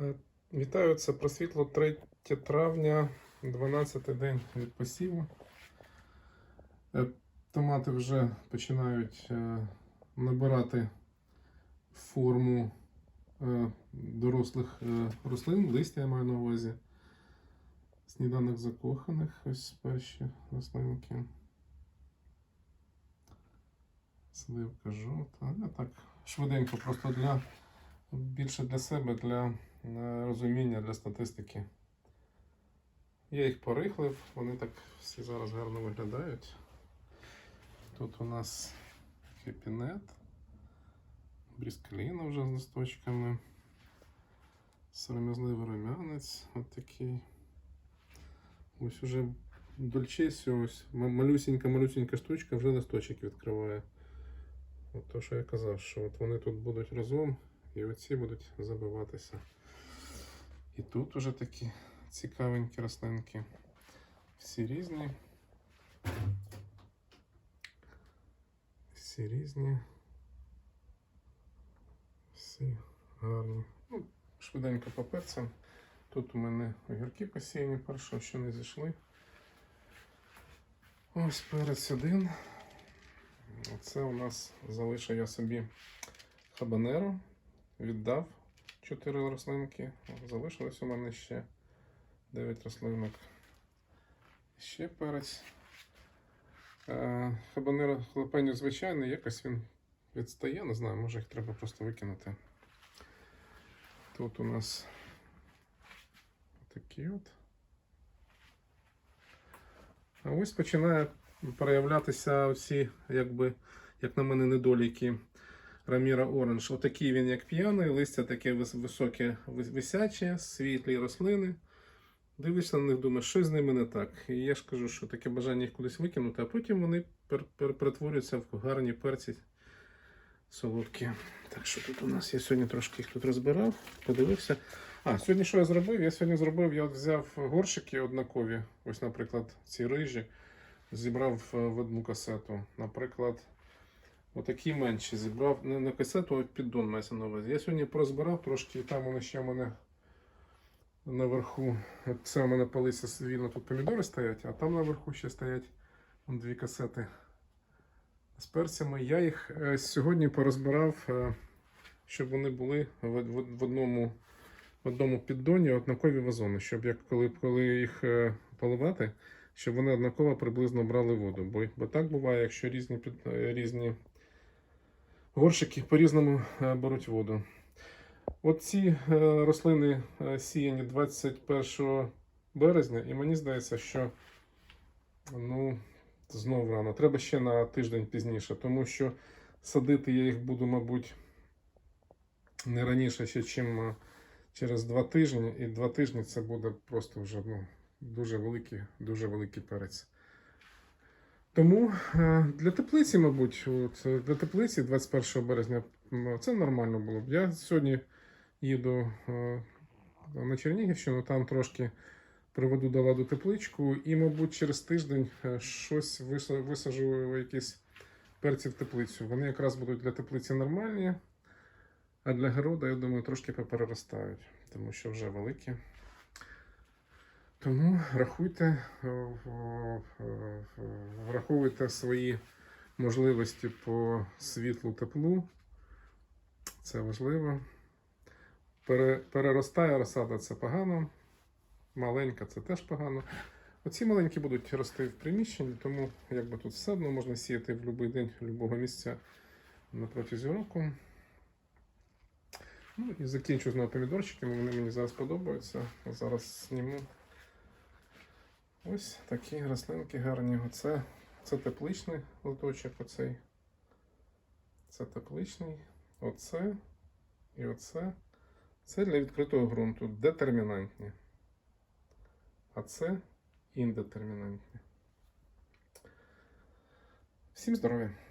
Е, Вітаю, це просвітло 3 травня, 12 день від посіву. Е, Томати вже починають е, набирати форму дорослих рослин, листя я маю на увазі. Сніданок закоханих, ось перші рослинки. Сливка жовта. Я так швиденько, просто для більше для себе, для е, розуміння, для статистики. Я їх порихлив, вони так всі зараз гарно виглядають. Тут у нас хепінет, бріскаліна вже з листочками, сором'язливий рум'янець, такий. Ось уже дольчесіо, ось малюсінька-малюсінька штучка вже листочок відкриває. От то, що я казав, що от вони тут будуть разом, і оці будуть забиватися. І тут уже такі цікавенькі рослинки. Всі різні. Всі різні. Всі гарні. Ну, швиденько по перцям. Тут у мене огірки посіяні першого, що не зійшли. Ось перець один. Це у нас залишив я собі хабанеро, віддав 4 рослинки. Залишилось у мене ще 9 рослинок. Ще перець. Е, Хабанеро хлопеню звичайний, якось він відстає, не знаю, може їх треба просто викинути. Тут у нас такі от. А ось починає проявлятися всі, якби, як на мене, недоліки Раміра Оранж. Отакий він, як п'яний, листя таке високе, висяче, світлі рослини. Дивишся на них, думаєш, що з ними не так. І я ж кажу, що таке бажання їх кудись викинути, а потім вони пер- пер- перетворюються в гарні перці солодкі. Так що тут у нас я сьогодні трошки їх тут розбирав, подивився. А, сьогодні що я зробив? Я сьогодні зробив, я взяв горщики однакові, ось, наприклад, ці рижі, зібрав е, в одну касету. Наприклад, отакі менші зібрав не на касету, а піддон мається на увазі. Я сьогодні порозбирав трошки, і там вони ще в мене наверху. Це у мене палися вільно тут помідори стоять, а там наверху ще стоять дві касети з перцями. Я їх е, сьогодні порозбирав, е, щоб вони були в, в, в одному в одному піддоні однакові вазони, щоб як коли, коли їх е, поливати, щоб вони однаково приблизно брали воду. Бо, бо так буває, якщо різні, під, різні горщики по-різному е, беруть воду. Оці е, рослини е, сіяні 21 березня, і мені здається, що ну, знову рано. Треба ще на тиждень пізніше, тому що садити я їх буду, мабуть, не раніше, ще, чим через два тижні, і два тижні це буде просто вже ну, дуже великий, дуже великий перець. Тому е, для теплиці, мабуть, от, для теплиці 21 березня це нормально було б. Я сьогодні їду е, на Чернігівщину, там трошки приведу до ладу тепличку, і, мабуть, через тиждень е, щось вис- висаджу якісь перці в теплицю. Вони якраз будуть для теплиці нормальні. А для города, я думаю, трошки попереростають, тому що вже великі. Тому рахуйте, е, е, враховуйте свої можливості по світлу теплу. Це важливо. Переростає розсада це погано. Маленька це теж погано. Оці маленькі будуть рости в приміщенні, тому якби тут все одно можна сіяти в будь-який день, будь-якого місця на протязі року. Ну і закінчу знову помідорчиками, вони мені зараз подобаються. Зараз зніму. Ось такі рослинки гарні. Оце це тепличний лоточок, оцей. Це тепличний. Оце і оце. Це для відкритого ґрунту детермінантні. А це індетермінантні. Всім здоров'я!